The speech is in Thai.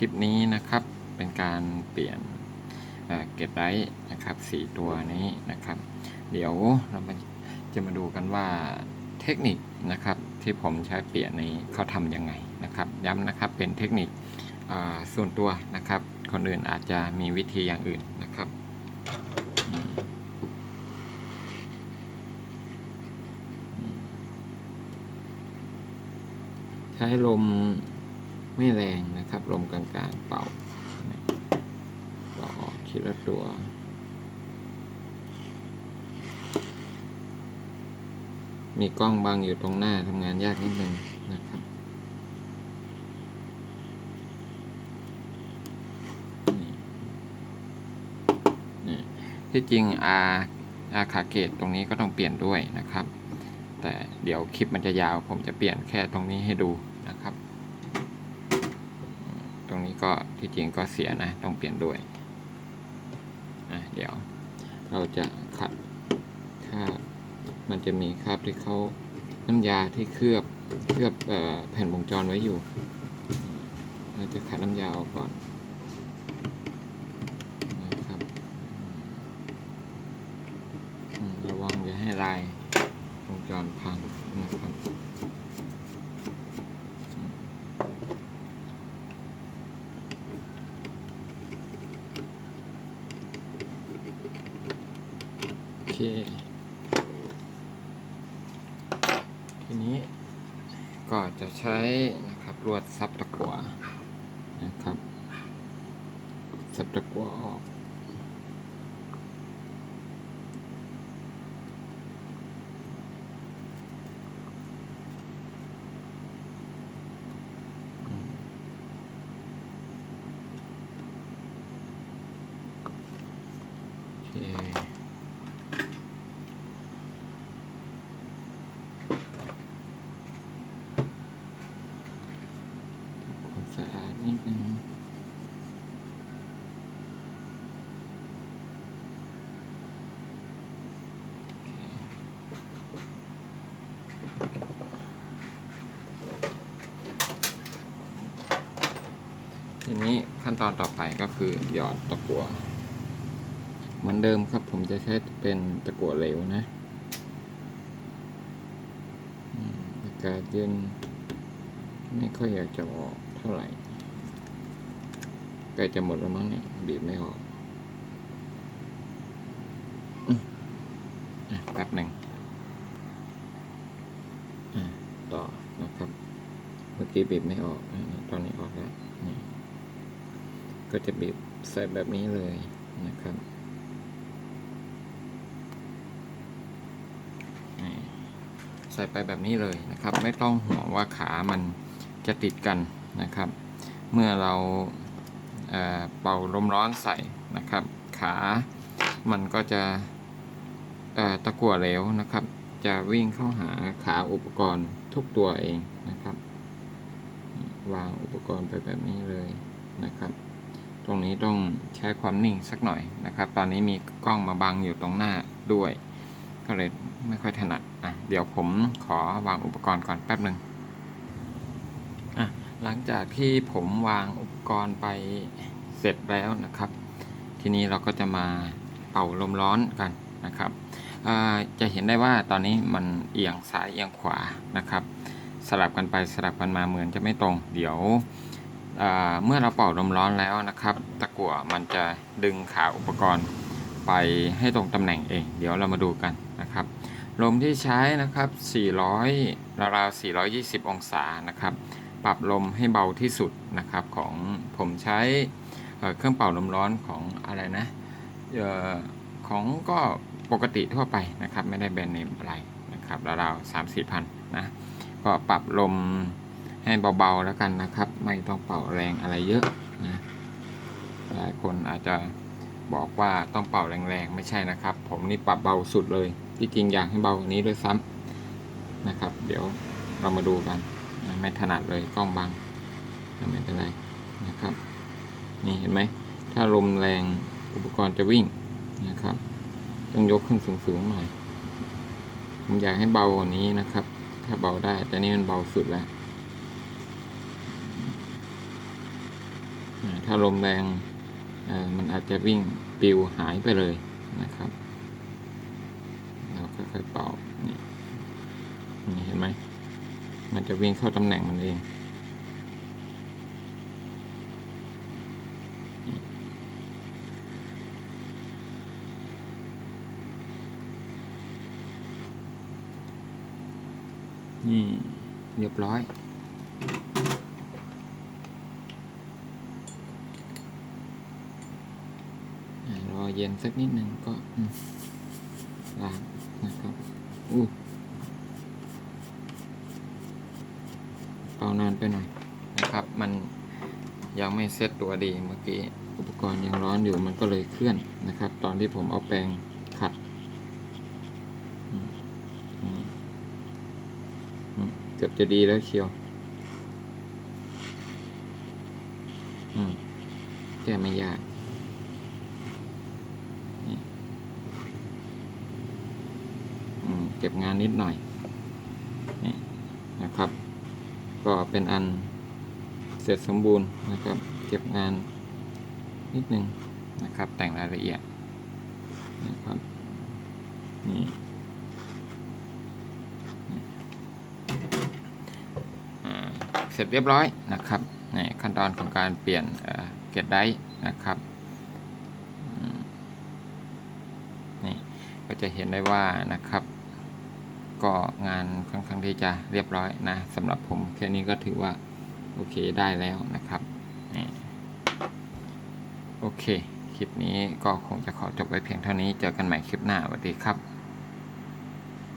ลิปนี้นะครับเป็นการเปลี่ยนเเก็บไลท์นะครับสี่ตัวนี้นะครับ เดี๋ยวเราจะมาดูกันว่าเทคนิคนะครับที่ผมใช้เปลี่ยนนี้เขาทำยังไงนะครับ ย้ำนะครับเป็นเทคนิคส่วนตัวนะครับ คนอื่นอาจจะมีวิธีอย่างอื่นนะครับใช้ลม ไม่แรงนะครับลมกลางๆเป่าเป่าออกทีละตัวมีกล้องบังอยู่ตรงหน้าทำงานยากนิดนึงนะครับ ที่จริงอาอาคาเกตตรงนี้ก็ต้องเปลี่ยนด้วยนะครับ แต่เดี๋ยวคลิปมันจะยาวผมจะเปลี่ยนแค่ตรงนี้ให้ดูนะครับ รงนี้ก็ที่จริงก็เสียนะ ต้องเปลี่ยนด้วยอะเดี๋ยวเราจะขัดคราบมันจะมีคราบที่เขาน้ำยาที่เคลือบเคลือบออแผ่นวงจรไว้อยู่ เราจะขัดน้ำยาออกก่อนนะครับระวังอย่าให้ลายวงจรพังนะครับโอเค ทีนี้ก็จะใช้นะครับลวดซับตะกั่วนะครับซับตะกั่วออกโอเค ความสะอาด นิดนึงทีนี้ขั้นตอนต่อไปก็คือหยอดตะกั่วเหมือนเดิมครับผมจะใช้เป็นตะกั่วเหลวนะอืมอากาศเย็นไม่ค่อยอยากจะออกเท่าไหร่ ใกล้จะหมดแล้วมั้งเนี่ยบีบไม่ออกอืมแป๊บหนึ่งอะต่อนะครับ เมื่อกี้บีบไม่ออกตอนนี้ออกแล้วนี่ก็จะบีบใส่แบบนี้เลยนะครับนี่ใส่ไปแบบนี้เลยนะครับ ไม่ต้องห่วงว่าขามันจะติดกันนะครับ เมื่อเรา เป่าลมร้อนใส่นะครับ ขามันก็จะตะกั่วเหลวนะครับ จะวิ่งเข้าหาขาอุปกรณ์ทุกตัวเองนะครับ วางอุปกรณ์ไปแบบนี้เลยนะครับ ตรงนี้ต้องใช้ความนิ่งสักหน่อยนะครับ ตอนนี้มีกล้องมาบังอยู่ตรงหน้าด้วย ก็เลยไม่ค่อยถนัดอะเดี๋ยวผมขอวางอุปกรณ์ก่อนแป๊บหนึ่ง หลังจากที่ผมวางอุปกรณ์ไปเสร็จแล้วนะครับ ทีนี้เราก็จะมาเป่าลมร้อนกันนะครับจะเห็นได้ว่าตอนนี้มันเอียงซ้ายเอียงขวานะครับ สลับกันไปสลับกันมาเหมือนจะไม่ตรง เดี๋ยวเมื่อเราเป่าลมร้อนแล้วนะครับ ตะกั่วมันจะดึงขาอุปกรณ์ไปให้ตรงตำแหน่งเอง เดี๋ยวเรามาดูกันนะครับ ลมที่ใช้นะครับ 400ราวๆ420 องศานะครับ ปรับลมให้เบาที่สุดนะครับของผมใช้เเครื่องเป่าลมร้อนของอะไรนะออของก็ปกติทั่วไปนะครับ ไม่ได้แบรนด์เนมอะไรนะครับราวๆ3 4พันนะก็ปรับลมให้เบาๆแล้วกันนะครับ ไม่ต้องเป่าแรงอะไรเยอะนะหลายคนอาจจะบอกว่าต้องเป่าแรงๆ ไม่ใช่นะครับ ผมนี่ปรับเบาสุดเลย ที่จริงอยากให้เบากว่านี้ด้วยซ้ำนะครับ เดี๋ยวเรามาดูกัน ไม่ถนัดเลยกล้องบังไม่เป็นไรนะครับ นี่เห็นไหม ถ้าลมแรงอุปกรณ์จะวิ่งนะครับ ต้องยกขึ้นสูงๆหน่อย ผมอยากให้เบากว่านี้นะครับ ถ้าเบาได้ แต่นี่มันเบาสุดแล้ว ถ้าลมแรงมันอาจจะวิ่งปิวหายไปเลยนะครับ เราค่อยๆเป่า นี่นี่เห็นไหม มันจะวิ่งเข้าตำแหน่งมันเองนี่เรียบร้อย รอเย็นสักนิดหนึ่งก็ล้างนะครับอู้ เป่านานไปหน่อยนะครับ มันยังไม่เซ็ตตัวดีเมื่อกี้อุปกรณ์ยังร้อนอยู่มันก็เลยเคลื่อนนะครับ ตอนที่ผมเอาแปรงขัดเกือบจะดีแล้วเชียวแก้ไม่ยากเก็บงานนิดหน่อยนะครับ ก็เป็นอันเสร็จสมบูรณ์นะครับ เก็บงานนิดนึงนะครับ แต่งรายละเอียดนะครับนี่เสร็จเรียบร้อยนะครับในขั้นตอนของการเปลี่ยนเกตไดร์นะครับนี่ก็จะเห็นได้ว่านะครับ ก็งานค่อนข้างที่จะเรียบร้อยนะสำหรับผมแค่นี้ก็ถือว่าโอเคได้แล้วนะครับโอเค คลิปนี้ก็คงจะขอจบไว้เพียงเท่านี้เจอกันใหม่คลิปหน้าสวัสดีครับ